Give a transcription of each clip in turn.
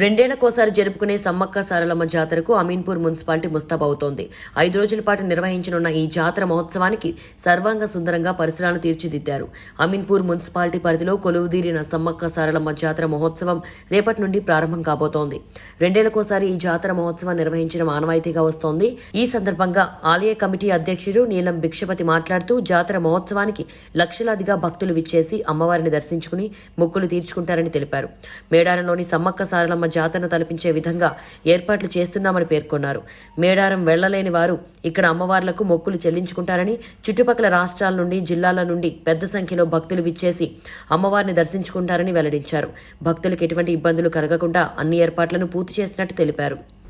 రెండేళ్ళకోసారి జరుపుకునే సమ్మక్క సారలమ్మ జాతరకు అమీన్పూర్ మున్సిపాలిటీ ముస్తాబవుతోంది. ఐదు రోజుల పాటు నిర్వహించనున్న ఈ జాతర మహోత్సవానికి సర్వాంగ సుందరంగా పరిసరాలు తీర్చిదిద్దారు. అమీన్పూర్ మున్సిపాలిటీ పరిధిలో కొలువుదీరిన సమ్మక్క సారలమ్మ జాతర మహోత్సవం రేపటి నుండి ప్రారంభం కాబోతోంది. రెండేళ్ళకోసారి ఈ జాతర మహోత్సవం నిర్వహించడం ఆనవాయితీగా వస్తోంది. ఈ సందర్భంగా ఆలయ కమిటీ అధ్యక్షుడు నీలం భిక్షపతి మాట్లాడుతూ జాతర మహోత్సవానికి లక్షలాదిగా భక్తులు విచ్చేసి అమ్మవారిని దర్శించుకుని మొక్కులు తీర్చుకుంటారని తెలిపారు. మేడారంలోని సమ్మక్క సారలమ్మ జాతరను తలపించే విధంగా ఏర్పాట్లు చేస్తున్నామని పేర్కొన్నారు. మేడారం వెళ్ళలేని వారు ఇక్కడ అమ్మవార్లకు మొక్కులు చెల్లించుకుంటారని చుట్టుపక్కల రాష్ట్రాల నుండి జిల్లాల నుండి పెద్ద సంఖ్యలో భక్తులు విచ్చేసి అమ్మవారిని దర్శించుకుంటారని వెల్లడించారు. భక్తులకు ఎటువంటి ఇబ్బందులు కలగకుండా అన్ని ఏర్పాట్లను పూర్తి చేసినట్టు తెలిపారు.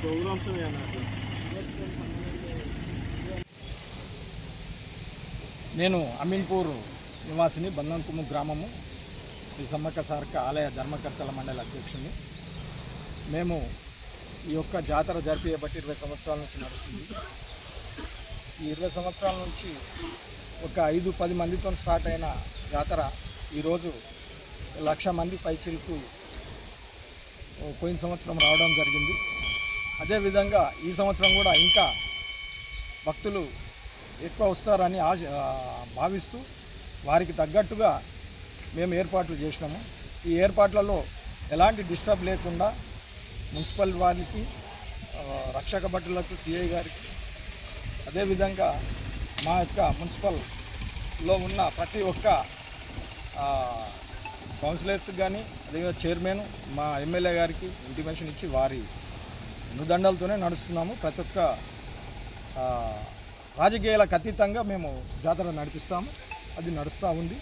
ప్రోగ్రామ్స్ నేను అమీన్పూర్ నివాసిని బంధంకుము గ్రామము శ్రీ సమ్మక్క సార్క ఆలయ ధర్మకర్తల మండలి అధ్యక్షుని మేము ఈ యొక్క జాతర జరిపే బట్టి ఇరవై సంవత్సరాల నుంచి నడుస్తుంది. ఈ ఇరవై సంవత్సరాల నుంచి ఒక ఐదు పది మందితో స్టార్ట్ అయిన జాతర ఈరోజు లక్ష మంది పైచిలకు పోయిన సంవత్సరం రావడం జరిగింది. అదేవిధంగా ఈ సంవత్సరం కూడా ఇంకా భక్తులు ఎక్కువ వస్తారని ఆశ భావిస్తూ వారికి తగ్గట్టుగా మేము ఏర్పాట్లు చేసినాము. ఈ ఏర్పాట్లలో ఎలాంటి డిస్టర్బ్ లేకుండా మున్సిపల్ వారికి రక్షక భటులకు సిఐ గారికి అదేవిధంగా మా యొక్క మున్సిపల్లో ఉన్న ప్రతి ఒక్క కౌన్సిలర్స్కి కానీ అదేవిధంగా చైర్మన్ మా ఎమ్మెల్యే గారికి ఇంటిమేషన్ ఇచ్చి వారి నుదండలతోనే నడుస్తున్నాము. ప్రతి ఒక్క రాజకీయాలకు అతీతంగా మేము జాతర నడిపిస్తాము. అది నడుస్తూ ఉంది.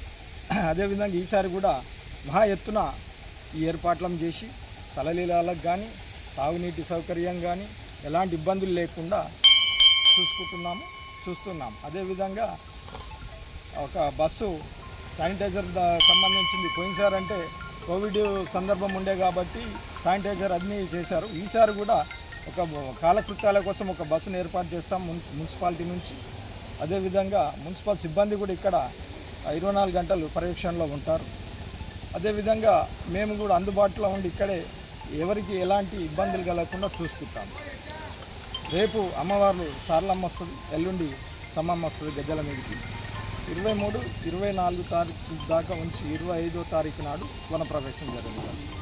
అదేవిధంగా ఈసారి కూడా మహా ఎత్తున ఈ ఏర్పాట్లను చేసి తలలీలాలకు కానీ తాగునీటి సౌకర్యం కానీ ఎలాంటి ఇబ్బందులు లేకుండా చూసుకుంటున్నాము చూస్తున్నాము. అదేవిధంగా ఒక బస్సు శానిటైజర్ సంబంధించింది. పోయినసారి అంటే కోవిడ్ సందర్భం ఉండే కాబట్టి శానిటైజర్ అన్నీ చేశారు. ఈసారి కూడా ఒక కాలకృత్యాల కోసం ఒక బస్సును ఏర్పాటు చేస్తాం మున్ మున్సిపాలిటీ నుంచి. అదేవిధంగా మున్సిపల్ సిబ్బంది కూడా ఇక్కడ ఇరవై నాలుగు గంటలు పర్యవేక్షణలో ఉంటారు. అదేవిధంగా మేము కూడా అందుబాటులో ఉండి ఇక్కడే ఎవరికి ఎలాంటి ఇబ్బందులు కలగకుండా చూసుకుంటాము రేపు అమ్మవారు సార్లమ్మ వస్తుంది. ఎల్లుండి సమ్మమ్మ వస్తుంది గద్దెల మీదకి. ఇరవై మూడు ఇరవై నాలుగు తారీఖు దాకా ఉంచి ఇరవై ఐదో తారీఖు నాడు వనప్రవేశం జరిగింది.